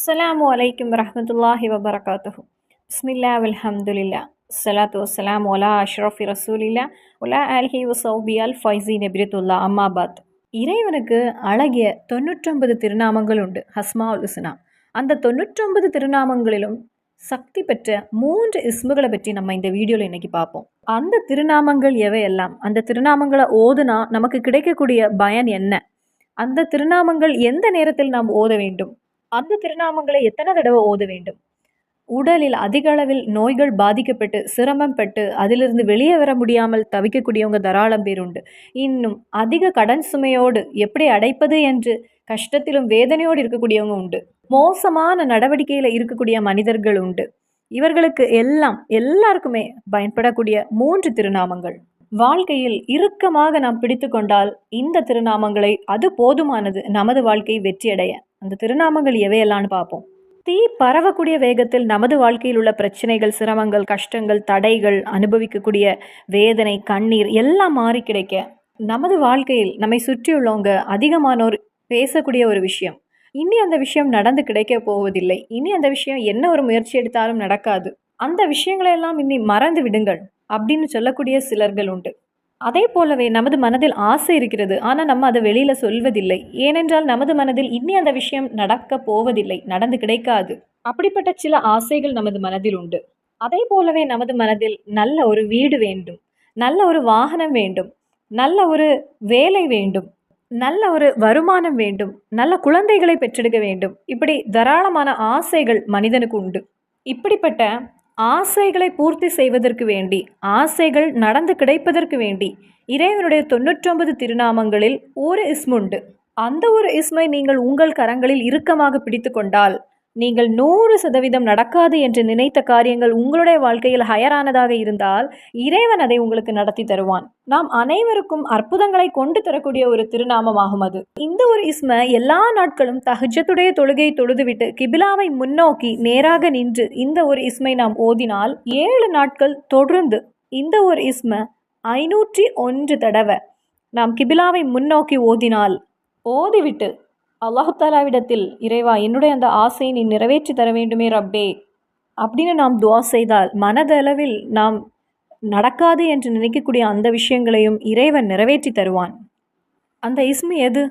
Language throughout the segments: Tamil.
அஸ்லாம் வலைக்கம் வரமத்துல்லாஹி வபரகாத்து பிஸ்மில்லா அலமதுல்லா சலாத்து வஸ்ஸலாமு ஒலா அஷ்ரஃபி ரசூலில்லா உலா அல்ஹி வசௌபி அல் ஃபைசி நபிரத்துல்லா அம்மாபாத் இறைவனுக்கு அழகிய தொண்ணூற்றொன்பது திருநாமங்கள் உண்டு ஹஸ்மா உல் ஹுஸ்னா அந்த தொண்ணூற்றொன்பது திருநாமங்களிலும் சக்தி பெற்ற மூன்று இஸ்முகளை பற்றி நம்ம இந்த வீடியோவில் இன்னைக்கு பார்ப்போம் அந்த திருநாமங்கள் எவையெல்லாம் அந்த திருநாமங்களை ஓதுனா நமக்கு கிடைக்கக்கூடிய பயன் என்ன அந்த திருநாமங்கள் எந்த நேரத்தில் நாம் ஓத வேண்டும் அந்த திருநாமங்களை எத்தனை தடவை ஓத வேண்டும்? உடலில் அதிக அளவில் நோய்கள் பாதிக்கப்பட்டு சிரமம் பட்டு அதிலிருந்து வெளியே வர முடியாமல் தவிக்கக்கூடியவங்க தாராளம் பேர் உண்டு. இன்னும் அதிக கடன் சுமையோடு எப்படி அடைப்பது என்று கஷ்டத்திலும் வேதனையோடு இருக்கக்கூடியவங்க உண்டு. மோசமான நடவடிக்கையில் இருக்கக்கூடிய மனிதர்கள் உண்டு. இவர்களுக்கு எல்லாம் எல்லாருக்குமே பயன்படக்கூடிய மூன்று திருநாமங்கள். வாழ்க்கையில் இறுக்கமாக நாம் பிடித்து கொண்டால் இந்த திருநாமங்களை அது போதுமானது நமது வாழ்க்கை வெற்றியடைய. அந்த திருநாமங்கள் எவையெல்லாம்னு பார்ப்போம். தீ பரவக்கூடிய வேகத்தில் நமது வாழ்க்கையில் உள்ள பிரச்சனைகள் சிரமங்கள் கஷ்டங்கள் தடைகள் அனுபவிக்கக்கூடிய வேதனை கண்ணீர் எல்லாம் மாறி கிடைக்க நமது வாழ்க்கையில் நம்மை சுற்றியுள்ளவங்க அதிகமானோர் பேசக்கூடிய ஒரு விஷயம். இனி அந்த விஷயம் நடந்து கிடைக்க போவதில்லை. இனி அந்த விஷயம் என்ன ஒரு முயற்சி எடுத்தாலும் நடக்காது. அந்த விஷயங்களையெல்லாம் இனி மறந்து விடுங்கள் அப்படின்னு சொல்லக்கூடிய சிலர்கள் உண்டு. அதே போலவே நமது மனதில் ஆசை இருக்கிறது. ஆனால் நம்ம அதை வெளியில் சொல்வதில்லை. ஏனென்றால் நமது மனதில் இனி அந்த விஷயம் நடக்க போவதில்லை. நடந்து கிடைக்காது. அப்படிப்பட்ட சில ஆசைகள் நமது மனதில் உண்டு. அதே போலவே நமது மனதில் நல்ல ஒரு வீடு வேண்டும். நல்ல ஒரு வாகனம் வேண்டும். நல்ல ஒரு வேலை வேண்டும். நல்ல ஒரு வருமானம் வேண்டும். நல்ல குழந்தைகளை பெற்றெடுக்க வேண்டும். இப்படி தாராளமான ஆசைகள் மனிதனுக்கு உண்டு. இப்படிப்பட்ட ஆசைகளை பூர்த்தி செய்வதற்கு வேண்டி ஆசைகள் நடந்து கிடைப்பதற்கு வேண்டி இறைவனுடைய தொண்ணூற்றொன்பது திருநாமங்களில் ஒரு இஸ்முண்டு அந்த ஒரு இஸ்மை நீங்கள் உங்கள் கரங்களில் இறுக்கமாக பிடித்து கொண்டால் நீங்கள் நூறு சதவீதம் நடக்காது என்று நினைத்த காரியங்கள் உங்களுடைய வாழ்க்கையில் ஹயரானதாக இருந்தால் இறைவன் அதை உங்களுக்கு நடத்தி தருவான். நாம் அனைவருக்கும் அற்புதங்களை கொண்டு தரக்கூடிய ஒரு திருநாமமாகும் அது. இந்த ஒரு இஸ்ம எல்லா நாட்களும் தஹஜத்துடைய தொழுகையை தொழுதுவிட்டு கிபிலாவை முன்னோக்கி நேராக நின்று இந்த ஒரு இஸ்மை நாம் ஓதினால் ஏழு நாட்கள் தொடர்ந்து இந்த ஒரு இஸ்ம ஐநூற்றி ஒன்று தடவை நாம் கிபிலாவை முன்னோக்கி ஓதினால் ஓதிவிட்டு அல்லாஹு தாலாவிடத்தில் இறைவா என்னுடைய அந்த ஆசையை நீ நிறைவேற்றி தர வேண்டுமே ரப்பே அப்படின்னு நாம் துவா செய்தால் மனதளவில் நாம் நடக்காது என்று நினைக்கக்கூடிய அந்த விஷயங்களையும் இறைவன் நிறைவேற்றி தருவான். அந்த இஸ்மு எது?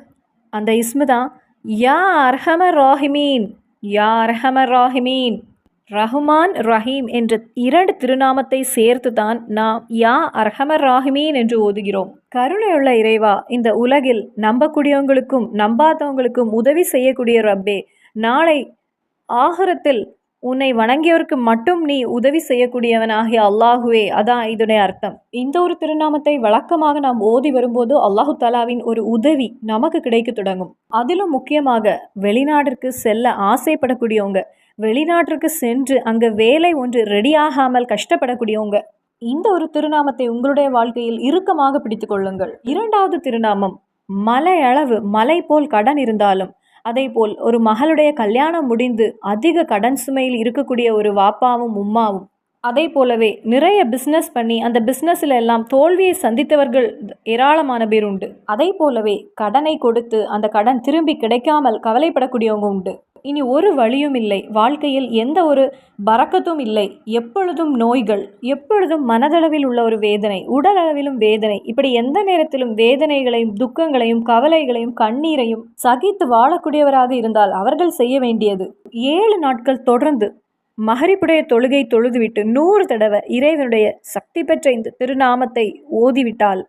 அந்த இஸ்மு தான் யா அர்ஹமர் ராஹிமீன் யா அர்ஹமர் ராஹிமீன் ரஹ்மான் ரஹீம் என்ற இரண்டு திருநாமத்தை சேர்த்து தான் நாம் யா அர்ஹமர் ராஹிமீன் என்று ஓதுகிறோம். கருணையுள்ள இறைவா இந்த உலகில் நம்பக்கூடியவங்களுக்கும் நம்பாதவங்களுக்கும் உதவி செய்யக்கூடிய ரப்பே நாளை ஆகரத்தில் உன்னை வணங்கியவருக்கு மட்டும் நீ உதவி செய்யக்கூடியவனாகிய அல்லாஹுவே அதான் இதனுடைய அர்த்தம். இந்த ஒரு திருநாமத்தை வழக்கமாக நாம் ஓதி வரும்போது அல்லாஹு தாலாவின் ஒரு உதவி நமக்கு கிடைக்க தொடங்கும். அதிலும் முக்கியமாக வெளிநாட்டிற்கு செல்ல ஆசைப்படக்கூடியவங்க வெளிநாட்டிற்கு சென்று அங்கே வேலை ஒன்று ரெடியாகாமல் கஷ்டப்படக்கூடியவங்க இந்த ஒரு திருநாமத்தை உங்களுடைய வாழ்க்கையில் இறுக்கமாக பிடித்து கொள்ளுங்கள். இரண்டாவது திருநாமம் மலை அளவு மலை போல் கடன் இருந்தாலும் அதே போல் ஒரு மகளுடைய கல்யாணம் முடிந்து அதிக கடன் சுமையில் இருக்கக்கூடிய ஒரு வாப்பாவும் உம்மாவும் அதே போலவே நிறைய பிஸ்னஸ் பண்ணி அந்த பிஸ்னஸில் எல்லாம் தோல்வியை சந்தித்தவர்கள் ஏராளமான பேர் உண்டு. அதே போலவே கடனை கொடுத்து அந்த கடன் திரும்பி கிடைக்காமல் கவலைப்படக்கூடியவங்க உண்டு. இனி ஒரு வழியும் இல்லை. வாழ்க்கையில் எந்த ஒரு பறக்கத்தும் இல்லை. எப்பொழுதும் நோய்கள் எப்பொழுதும் மனதளவில் உள்ள ஒரு வேதனை உடல் அளவிலும் வேதனை இப்படி எந்த நேரத்திலும் வேதனைகளையும் துக்கங்களையும் கவலைகளையும் கண்ணீரையும் சகித்து வாழக்கூடியவராக இருந்தால் அவர்கள் செய்ய வேண்டியது ஏழு நாட்கள் தொடர்ந்து மகரிப்புடைய தொழுகை தொழுதுவிட்டு நூறு தடவை இறைவனுடைய சக்தி பெற்ற இந்த திருநாமத்தை ஓதிவிட்டால்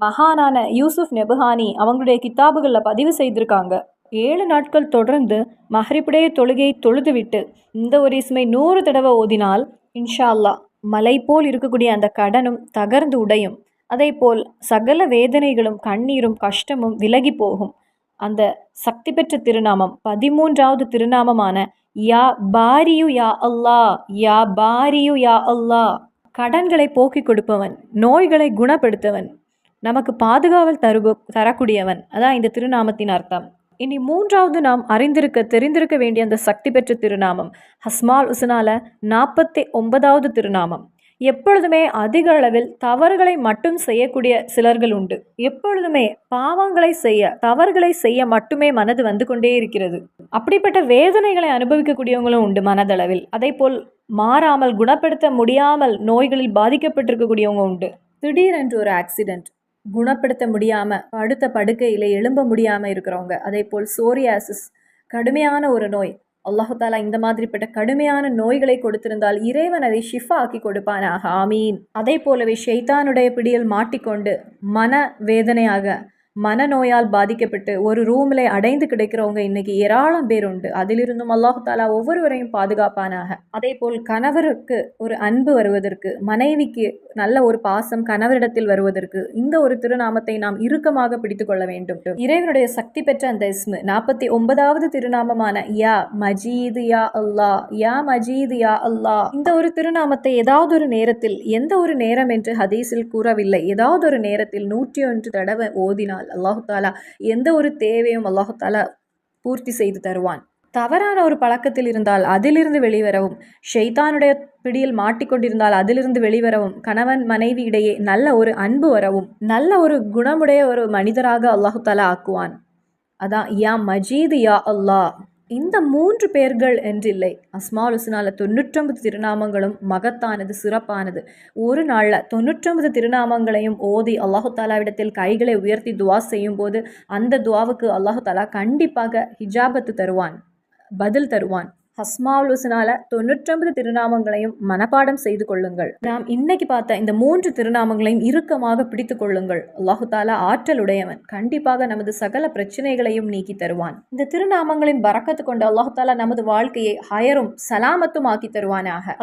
மகானான யூசுப் நெபுஹானி அவங்களுடைய கித்தாபுகளில் பதிவு செய்திருக்காங்க. ஏழு நாட்கள் தொடர்ந்து மஹரிப்புடைய தொழுகையை தொழுதுவிட்டு இந்த ஒரு இஸ்மை நூறு தடவை ஓதினால் இன்ஷா அல்லா மலை போல் இருக்கக்கூடிய அந்த கடனும் தகர்ந்து உடையும். அதே போல் சகல வேதனைகளும் கண்ணீரும் கஷ்டமும் விலகி போகும். அந்த சக்தி பெற்ற திருநாமம் பதிமூன்றாவது திருநாமமான யா பாரியு யா அல்லா யா பாரியு யா அல்லா. கடன்களை போக்கி கொடுப்பவன் நோய்களை குணப்படுத்தவன் நமக்கு பாதுகாவல் தருப தரக்கூடியவன். அதான் இந்த திருநாமத்தின் அர்த்தம். இனி மூன்றாவது நாம் அறிந்திருக்க தெரிந்திருக்க வேண்டிய அந்த சக்தி பெற்ற திருநாமம் ஹஸ்மால் உசனால நாற்பத்தி ஒன்பதாவது திருநாமம். எப்பொழுதுமே அதிக அளவில் தவறுகளை மட்டும் செய்யக்கூடிய சிலர்கள் உண்டு. எப்பொழுதுமே பாவங்களை செய்ய தவறுகளை செய்ய மட்டுமே மனது வந்து கொண்டே இருக்கிறது. அப்படிப்பட்ட வேதனைகளை அனுபவிக்கக்கூடியவங்களும் உண்டு மனதளவில். அதே போல் மாறாமல் குணப்படுத்த முடியாமல் நோய்களில் பாதிக்கப்பட்டிருக்கக்கூடியவங்க உண்டு. திடீரென்று ஒரு ஆக்சிடெண்ட் குணப்படுத்த முடியாமல் படுத்த படுக்கையில் எழும்ப முடியாமல் இருக்கிறவங்க அதே போல் சோரியாசிஸ் கடுமையான ஒரு நோய் அல்லாஹாலா இந்த மாதிரிப்பட்ட கடுமையான நோய்களை கொடுத்திருந்தால் இறைவன் அதை ஷிஃபா ஆக்கி கொடுப்பானாக. ஆமீன். அதே போலவே ஷெய்தானுடைய பிடியில் மாட்டிக்கொண்டு மன வேதனையாக மனநோயால் பாதிக்கப்பட்டு ஒரு ரூமில் அடைந்து கிடைக்கிறவங்க இன்னைக்கு ஏராளம் பேர் உண்டு. அதிலிருந்தும் அல்லாஹு தாலா ஒவ்வொருவரையும் பாதுகாப்பானாக. அதே போல் கணவருக்கு ஒரு அன்பு வருவதற்கு மனைவிக்கு நல்ல ஒரு பாசம் கணவரிடத்தில் வருவதற்கு இந்த ஒரு திருநாமத்தை நாம் இறுக்கமாக பிடித்து கொள்ள வேண்டும். இறைவனுடைய சக்தி பெற்ற அந்த இஸ்மு நாற்பத்தி ஒன்பதாவது திருநாமமான யா மஜீது யா அல்லாஹ் யா மஜீது யா அல்லாஹ் இந்த ஒரு திருநாமத்தை ஏதாவது ஒரு நேரத்தில் எந்த ஒரு நேரம் என்று ஹதீஸில் கூறவில்லை. ஏதாவது ஒரு நேரத்தில் நூற்றி ஒன்று தடவை ஓதினால் அல்லாஹு தாலா எந்த ஒரு தேவையும் அல்லாஹு தாலா பூர்த்தி செய்து தருவான். தவறான ஒரு பழக்கத்தில் இருந்தால் அதிலிருந்து வெளிவரவும் ஷெய்தானுடைய பிடியில் மாட்டிக்கொண்டிருந்தால் அதிலிருந்து வெளிவரவும் கணவன் மனைவி இடையே நல்ல ஒரு அன்பு வரவும் நல்ல ஒரு குணமுடைய ஒரு மனிதராக அல்லாஹு தாலா ஆக்குவான். அதான் யா மஜீது யா அல்லாஹ். இந்த மூன்று பேர்கள் என்றில்லை. அஸ்மால் தொண்ணூற்றொன்பது திருநாமங்களும் மகத்தானது சிறப்பானது. ஒரு நாளில் தொண்ணூற்றொன்பது திருநாமங்களையும் ஓதி அல்லாஹு தாலாவிடத்தில் கைகளை உயர்த்தி துவா செய்யும் போது அந்த துவாவுக்கு அல்லாஹு தாலா கண்டிப்பாக ஹிஜாபத்து தருவான் பதில் தருவான். ஹஸ்மாவுல் தொண்ணூற்றொன்பது திருநாமங்களையும் மனப்பாடம் செய்து கொள்ளுங்கள். நாம் இன்னைக்கு பார்த்த இந்த மூன்று திருநாமங்களையும் இறுக்கமாக பிடித்து கொள்ளுங்கள். அல்லாஹு தாலா ஆற்றலுடையவன். கண்டிப்பாக நமது சகல பிரச்சனைகளையும் நீக்கி தருவான். இந்த திருநாமங்களின் பறக்கத்து கொண்டு அல்லாஹு தாலா நமது வாழ்க்கையை ஹயரும் சலாமத்தும் ஆக்கி தருவானாக.